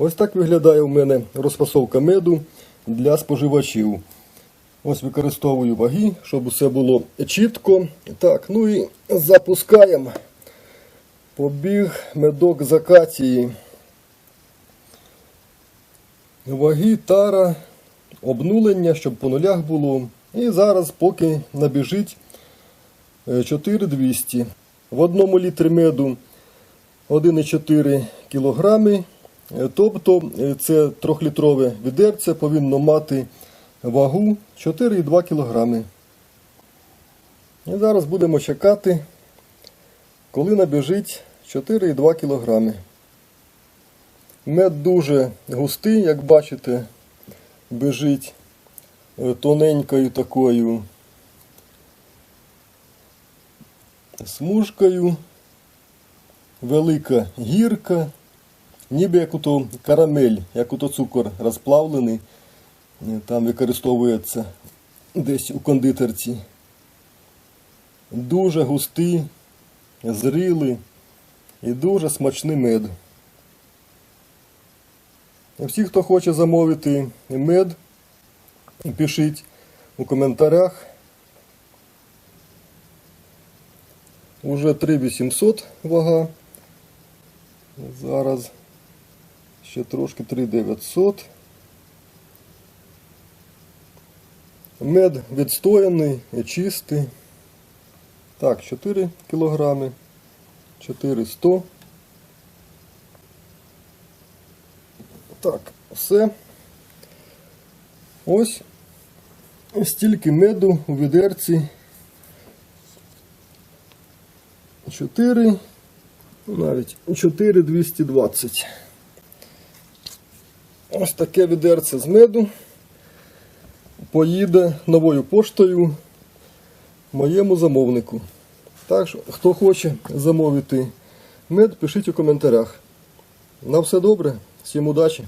Ось так виглядає у мене розфасовка меду для споживачів. Ось використовую ваги, щоб усе було чітко. Так, ну і запускаємо. Побіг медок з акації. Ваги, тара, обнулення, щоб по нулях було. І зараз, поки набіжить е, 4200. В одному літрі меду 1,4 кілограми. Е, Тобто е, це трьохлітрове відерце повинно мати вагу 4,2 кілограми. І зараз будемо чекати, коли набіжить 4,2 кілограми. Мед дуже густий, як бачите, біжить е, тоненькою такою смужкою, велика гірка, ніби як ото карамель, як ото цукор розплавлений, е, там використовується десь у кондитерці. Дуже густий, зрілий і дуже смачний мед. Всі, хто хоче замовити мед, пишіть у коментарях. Уже 3800 вага. Зараз ще трошки 3900. Мед відстояний, чистий. Так, 4 кілограми, 400. Так, все. Ось стільки меду у відерці. 4, навіть 4220. Ось таке відерце з меду поїде новою поштою моєму замовнику. Так що, хто хоче замовити мед, пишіть у коментарях. На все добре, всім удачі!